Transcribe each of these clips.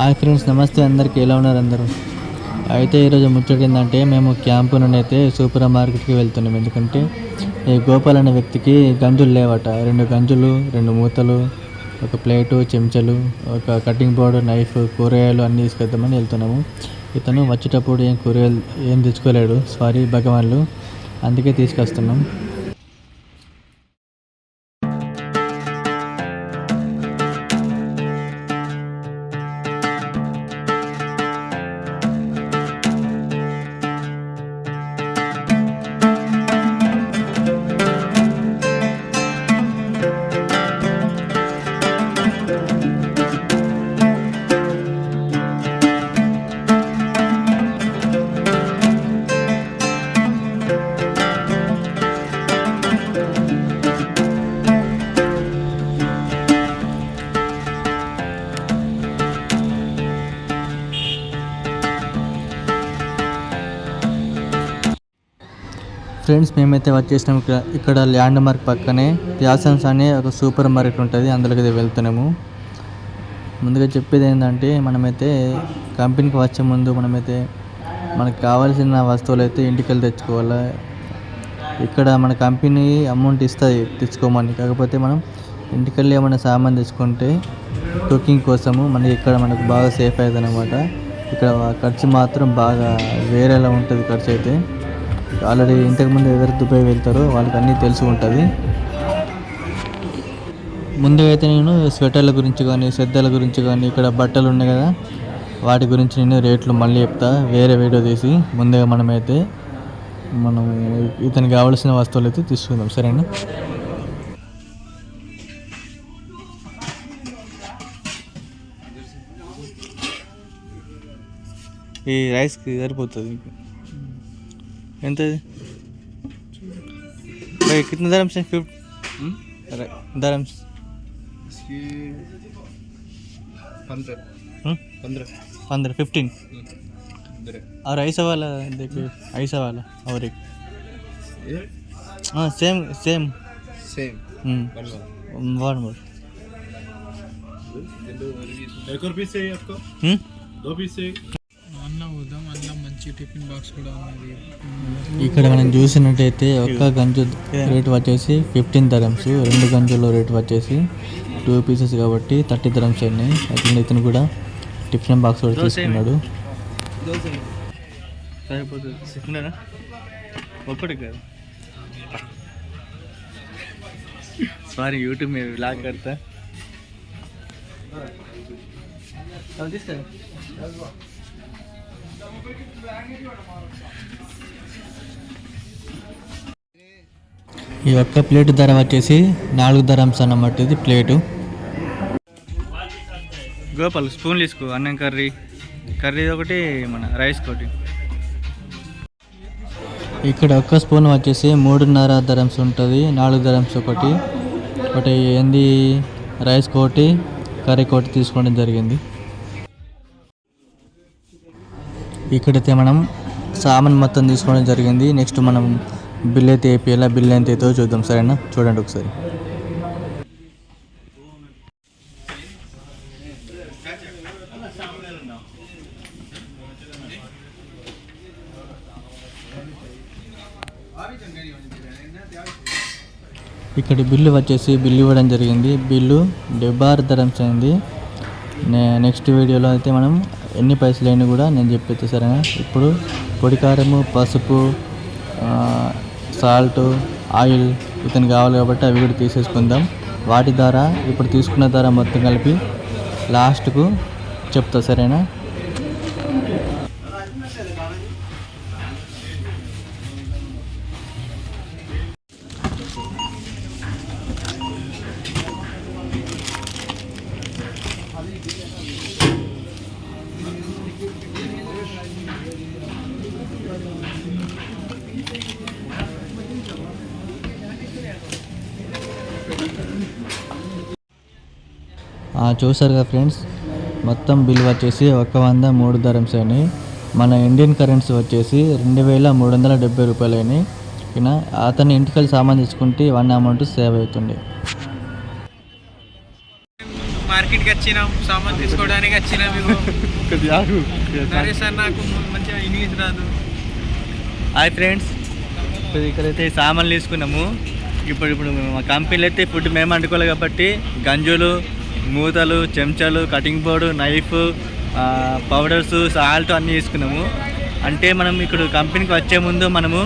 Hi friends నమస్తే అందరికీ. ఎలా ఉన్నారు అందరూ? అయితే ఈరోజు ముచ్చట ఏంటంటే మేము క్యాంపు నుండి అయితే సూపర్ మార్కెట్కి వెళ్తున్నాం. ఎందుకంటే ఈ గోపాల్ అనే వ్యక్తికి గంజులు లేవట. రెండు గంజులు రెండు మూతలు ఒక ప్లేటు చెంచాలు ఒక కటింగ్ బోర్డు నైఫ్ కూరగాయలు అన్నీ తీసుకెళ్తామని వెళ్తున్నాము. ఇతను వచ్చేటప్పుడు ఏం కూరగాయలు ఏం తెచ్చుకోలేడు. సారీ భగవాన్లు. అందుకే తీసుకొస్తున్నాం. ఫ్రెండ్స్ మేమైతే వచ్చేసినాం ఇక్కడ ఇక్కడ ల్యాండ్ మార్క్ పక్కనే. ప్యాసన్స్ అనే ఒక సూపర్ మార్కెట్ ఉంటుంది అందులోకి అయితే వెళ్తున్నాము. ముందుగా చెప్పేది ఏంటంటే మనమైతే కంపెనీకి వచ్చే ముందు మనమైతే మనకు కావాల్సిన వస్తువులు అయితే ఇంటికి వెళ్ళి తెచ్చుకోవాలి. ఇక్కడ మన కంపెనీ అమౌంట్ ఇస్తుంది తెచ్చుకోమని. కాకపోతే మనం ఇంటికి వెళ్ళి ఏమైనా సామాన్ తెచ్చుకుంటే కుకింగ్ కోసము మనకి ఇక్కడ మనకు బాగా సేఫ్ అవుతుంది అనమాట ఇక్కడ ఖర్చు మాత్రం బాగా వేరేలా ఉంటుంది ఖర్చు అయితే. ఆల్రెడీ ఇంతకుముందు ఎవరు దుబాయ్ వెళ్తారో వాళ్ళకి అన్నీ తెలిసి ఉంటుంది. ముందుగా అయితే నేను స్వెటర్ల గురించి కానీ శ్రద్ధల గురించి కానీ ఇక్కడ బట్టలు ఉన్నాయి కదా వాటి గురించి నేను రేట్లు మళ్ళీ చెప్తా వేరే వీడియో తీసి ముందుగా మనమైతే మనం ఇతనికి కావాల్సిన వస్తువులు అయితే తీసుకుందాం సరేనా? ఈ రైస్కి సరిపోతుంది. ఎంత ఇది भाई कितने धर्म से फिफ्ट धर्म इसकी पंद्रह पंद्रह पंद्रह फिफ्टीन पंद्रह और ऐसा वाला देखिए ऐसा वाला और एक ये हाँ same same same hmm, one one more एक और पीस चाहिए आपको हम्म? दो पीस चाहिए అన్న ఉదయం అన్న మంచి టిఫిన్ బాక్స్ కూడా ఉన్నది. ఇక్కడ మనం చూసినట్టయితే ఒక్క గంజు రేట్ వచ్చేసి ఫిఫ్టీన్ ధరమ్స్ రెండు గంజుల రేట్ వచ్చేసి టూ పీసెస్ కాబట్టి థర్టీ ధరమ్స్ అయినాయి అట్లనే ఇతను కూడా టిఫిన్ బాక్స్ కూడా తీసుకున్నాడు. ఒక్కటి కాదు. సారీ యూట్యూబ్ మీద బ్లాగ్ కడతా. ఈ ఒక్క ప్లేట్ ధర వచ్చేసి నాలుగు ధరమ్స్ అన్నమాట ఇది ప్లేటు. గోపాల్ స్పూన్ తీసుకో అన్నం కర్రీ. కర్రీ ఒకటి మన రైస్ ఒకటి ఇక్కడ ఒక్క స్పూన్ వచ్చేసి మూడున్నర ధరమ్స్ ఉంటుంది నాలుగు ధరమ్స్ ఒకటి. ఒకటి ఏంది? రైస్ ఒకటి కర్రీ ఒకటి తీసుకోవడం జరిగింది. ఇక్కడైతే మనం సామాన్ మొత్తం తీసుకోవడం జరిగింది. నెక్స్ట్ మనం బిల్ అయితే వేపియాలా? బిల్ ఎంత అవుతుందో చూద్దాం. సరేనా? చూడండి ఒకసారి. ఇక్కడ బిల్లు వచ్చేసి బిల్లు ఇవ్వడం జరిగింది. బిల్లు డెబ్బై ఆరు ధరమ్స్ అయింది. నెక్స్ట్ వీడియోలో అయితే మనం ఎన్ని పైసలు అయినా కూడా నేను చెప్పేది సరేనా? ఇప్పుడు పొడి కారము పసుపు సాల్ట్ ఆయిల్ ఇతను కావాలి కాబట్టి అవి కూడా తీసేసుకుందాం. వాటి ద్వారా ఇప్పుడు తీసుకున్న ధర మొత్తం కలిపి లాస్ట్కు చెప్తా సరేనా? ఆ, చూసారు కదా ఫ్రెండ్స్? మొత్తం బిల్ వచ్చేసి ఒక వంద మూడు ధరమ్స్ అయినాయి. మన ఇండియన్ కరెన్సీ వచ్చేసి రెండు వేల మూడు వందల డెబ్బై రూపాయలు అయినాయి. ఓకేనా అతను ఇంటికి సామాన్ తెచ్చుకుంటే వన్ అమౌంట్ సేవ్ అవుతుంది. మార్కెట్కి వచ్చినాం సామాన్ తీసుకోవడానికి వచ్చినాం. నరేష్ సార్ నాకు మంచిగా ఇంగ్లీష్ రాదు. Hi friends. ఇప్పుడు ఇక్కడైతే సామాన్లు తీసుకున్నాము. ఇప్పుడు ఇప్పుడు మా కంపెనీలో అయితే ఫుడ్ మేము వండుకోవాలి కాబట్టి గంజులు మూతలు చెంచాలు cutting board knife powders salt అన్నీ తీసుకున్నాము అంటే మనం ఇక్కడ కంపెనీకి వచ్చే ముందు మనము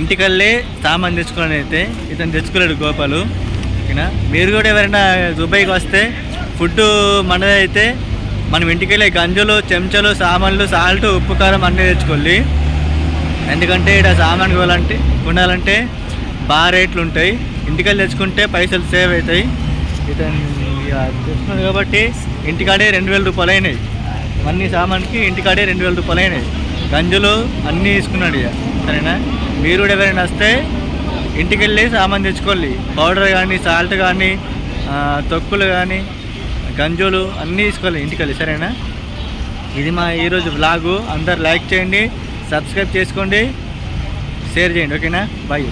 ఇంటికల్లే సామాన్ తెచ్చుకోవాలని అయితే ఇతను తెచ్చుకోలేడు గోపాలు. ఓకేనా? మీరు కూడా ఎవరైనా దుబాయ్కి వస్తే ఫుడ్ మనది అయితే మనం ఇంటికెళ్ళే గంజులు చెంచాలు సామాన్లు సాల్ట్ ఉప్పు కారం అన్నీ తెచ్చుకోవాలి. ఎందుకంటే ఇక్కడ సామాన్ కొనాలంటే కొనాలంటే బాగా రేట్లు ఉంటాయి. ఇంటికి తెచ్చుకుంటే పైసలు సేవ్ అవుతాయి. ఇతను ఇక కాబట్టి ఇంటికాడే రెండు వేల రూపాయలు అయినాయి. అన్ని సామాన్కి ఇంటికాడే రెండు వేల రూపాయలు అయినాయి. గంజులు అన్నీ తీసుకున్నాడు ఇక. సరేనా? మీరు కూడా ఎవరైనా వస్తే ఇంటికి వెళ్ళి సామాన్ తెచ్చుకోవాలి. పౌడర్ కానీ సాల్ట్ కానీ తొక్కులు కానీ గంజులు అన్నీ తీసుకోవాలి ఇంటికి వెళ్ళి సరేనా? ఇది మా ఈరోజు బ్లాగు అందరు లైక్ చేయండి సబ్స్క్రైబ్ చేసుకోండి షేర్ చేయండి. ఓకేనా? బాయ్